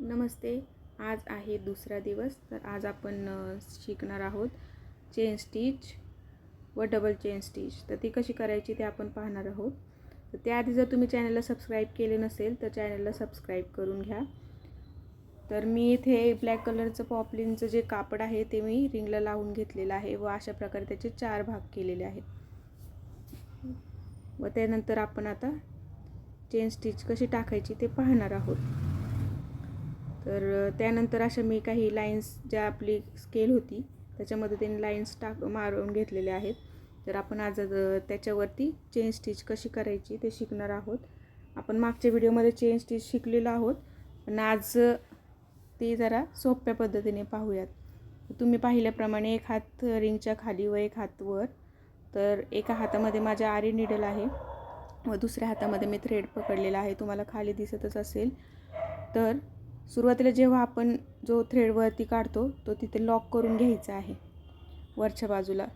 नमस्ते. आज आहे दुसरा दिवस तर आज आपण शिकणार आहोत चेन स्टिच व डबल चेन स्टिच तर ती कशी करायची ते आपण पाहणार आहोत. तर त्याआधी जर तुम्ही चॅनलला सबस्क्राईब केले नसेल तर चॅनलला सबस्क्राईब करून घ्या. तर मी इथे ब्लॅक कलरचं पॉपलिनचं जे कापड आहे ते मी रिंगला लावून घेतलेलं आहे व अशा प्रकारे त्याचे चार भाग केलेले आहेत. व त्यानंतर आपण आता चेन स्टिच कशी टाकायची ते पाहणार आहोत. तर त्यानंतर अशा मी काही लाईन्स ज्या आपली स्केल होती त्याच्या मदतीने लाईन्स टाक मारून घेतलेल्या आहेत. तर आपण आज त्याच्यावरती चेन स्टिच कशी करायची ते शिकणार आहोत. आपण मागच्या व्हिडिओमध्ये चेन स्टिच शिकलेलो आहोत. पण आज ते जरा सोप्या पद्धतीने पाहूयात. तुम्ही पाहिल्याप्रमाणे एक हात रिंगच्या खाली व एक हात वर. तर एका हातामध्ये माझ्या आरी निडल आहे व दुसऱ्या हातामध्ये मी थ्रेड पकडलेला आहे. तुम्हाला खाली दिसतच असेल. तर सुरुवातीला जेव्हा आपण जो थ्रेडवरती काढतो तो तिथे लॉक करून घ्यायचा आहे. वरच्या बाजूला.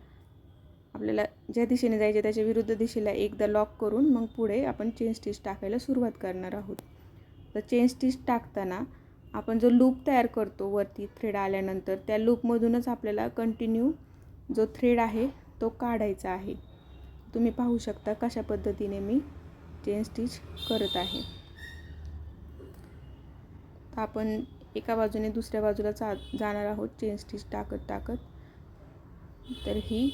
आपल्याला ज्या दिशेने जायचे त्याच्या विरुद्ध दिशेला एकदा लॉक करून मग पुढे आपण चेन स्टिच टाकायला सुरुवात करणार आहोत. तर चेन स्टिच टाकताना आपण जो लूप तयार करतो वरती थ्रेड आल्यानंतर त्या लूपमधूनच आपल्याला कंटिन्यू जो थ्रेड आहे तो काढायचा आहे. तुम्ही पाहू शकता कशा पद्धतीने मी चेन स्टिच करत आहे. तर आपण एका बाजूने दुसऱ्या बाजूला चा जाणार आहोत चेन स्टिच टाकत टाकत. तर ही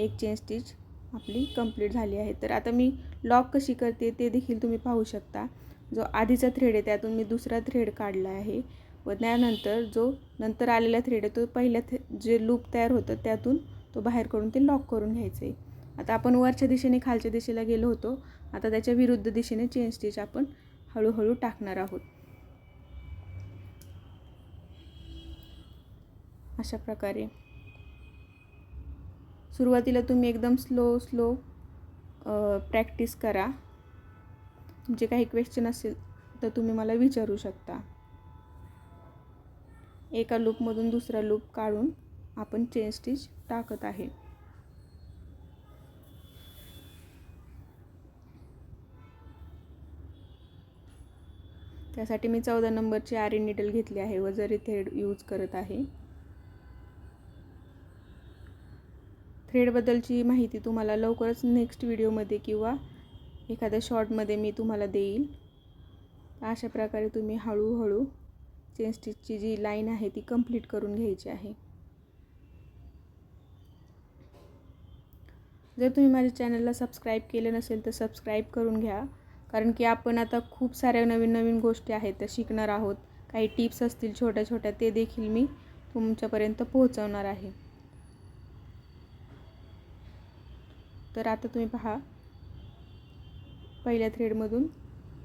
एक चेन स्टिच आपली कंप्लीट झाली आहे. तर आता मी लॉक कशी करते ते देखील तुम्ही पाहू शकता. जो आधीचा थ्रेड आहे त्यातून मी दुसरा थ्रेड काढला आहे. व त्यानंतर जो नंतर आलेला थ्रेड आहे तो पहिल्या थे जे लूप तयार होतं त्यातून तो बाहेर करून ते लॉक करून घ्यायचं. आहे आता आपण वरच्या दिशेने खालच्या दिशेला गेलो होतो. आता त्याच्या विरुद्ध दिशेने चेन स्टिच आपण हळूहळू टाकणार आहोत. अशा प्रकारे. सुरुवातीला तुम्ही एकदम स्लो स्लो प्रॅक्टिस करा. तुमचे काही क्वेश्चन असेल तर तुम्ही मला विचारू शकता. एका लूपमधून दुसरा लूप काढून आपण चेन स्टिच टाकत आहे. त्यासाठी मी चौदा नंबरची आरी निडल घेतली आहे. व जरी थ्रेड यूज करत आहे. थ्रेडबद्दलची माहिती तुम्हाला लवकरच नेक्स्ट व्हिडिओमध्ये किंवा एखाद्या शॉर्टमध्ये मी तुम्हाला देईल. अशा प्रकारे तुम्ही हळूहळू चेन स्टिचची जी लाईन आहे ती कंप्लीट करून घ्यायची आहे. जर तुम्ही माझ्या चॅनलला सबस्क्राईब केलं नसेल तर सबस्क्राईब करून घ्या. कारण की आपण आता खूप साऱ्या नवीन नवीन गोष्टी आहेत त्या शिकणार आहोत. काही टिप्स असतील छोट्या छोट्या ते देखील मी तुमच्यापर्यंत पोहोचवणार आहे. तर आता तुम्ही पहा. पहिल्या थ्रेडमधून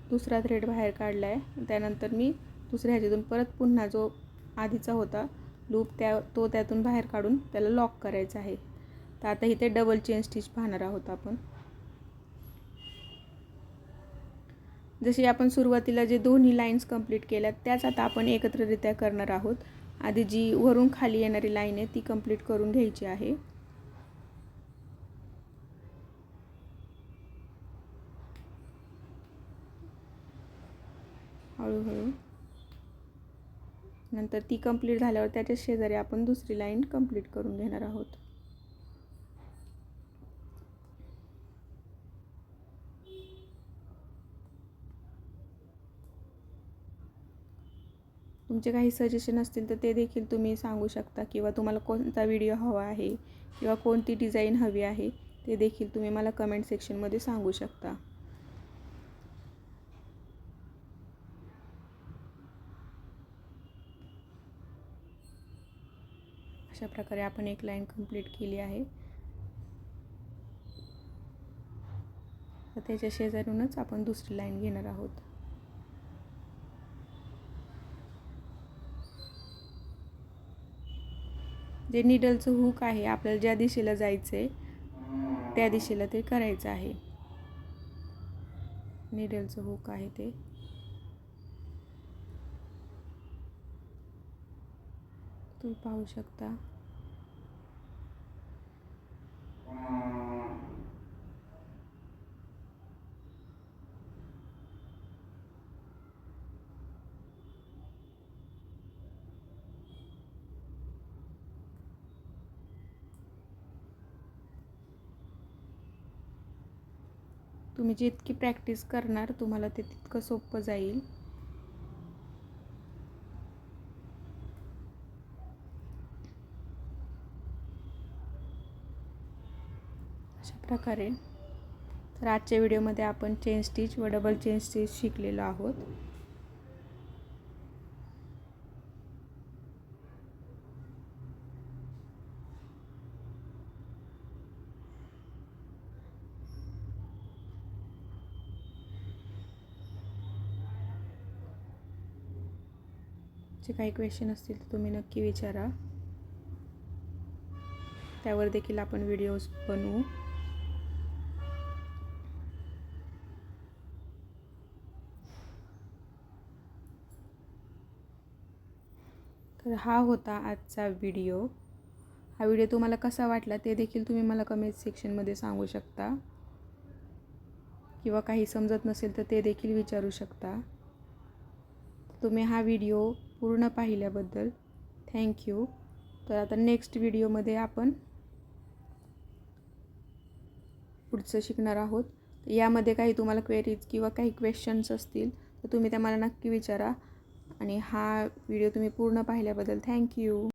दुसरा थ्रेड बाहेर काढला आहे त्यानंतर मी दुसऱ्या ह्याच्यातून परत पुन्हा जो आधीचा होता लूप त्या तो त्यातून बाहेर काढून त्याला लॉक करायचा आहे. तर आता इथे डबल चेन स्टिच पाहणार आहोत आपण. जशी आपण सुरुवातीला जे दोन्ही लाईन्स कंप्लीट केल्या त्याच आता आपण एकत्ररित्या करणार आहोत. आधी जी वरून खाली येणारी लाईन आहे ती कंप्लीट करून घ्यायची आहे. हळूहळू. नंतर ती कंप्लीट झाल्यावर त्याच्या शेजारी आपण दुसरी लाईन कंप्लीट करून घेणार आहोत. तुमचे काही सजेशन असतील तर ते देखील तुम्ही सांगू शकता किंवा तुम्हाला कोणता व्हिडिओ हवा आहे किंवा कोणती डिझाईन हवी आहे ते देखील तुम्ही मला कमेंट सेक्शनमध्ये सांगू शकता. अशा प्रकारे आपण एक लाईन कंप्लीट केली आहे. तर त्याच्या शेजारूनच आपण दुसरी लाईन घेणार आहोत. जे निडलचं हुक आहे आपल्याला ज्या दिशेला जायचं आहे त्या दिशेला ते करायचं आहे. निडलचं हुक आहे ते. तुम्ही पाहू शकता. तुम्ही जितकी प्रॅक्टिस करणार तुम्हाला ते तितकं सोपं जाईल. अशा प्रकारे. तर आजच्या व्हिडिओमध्ये आपण चेन स्टिच व डबल चेन स्टिच शिकलेलो आहोत. जे काही क्वेश्चन असतील तर तुम्ही नक्की विचारा. त्यावर देखील आपण व्हिडिओज बनवू. तर हा होता आजचा व्हिडिओ. हा व्हिडिओ तुम्हाला कसा वाटला ते देखील तुम्ही मला कमेंट सेक्शनमध्ये सांगू शकता. किंवा काही समजत नसेल तर ते देखील विचारू शकता. तुम्ही हा व्हिडिओ पूर्ण पाहिल्याबद्दल थँक्यू तर आता नेक्स्ट व्हिडिओमध्ये आपण पुढचं शिकणार आहोत. यामध्ये काही तुम्हाला क्वेरीज किंवा काही क्वेश्चन्स असतील तर तुम्ही त्या मला नक्की विचारा. आणि हा व्हिडिओ तुम्ही पूर्ण पाहिल्याबद्दल थँक्यू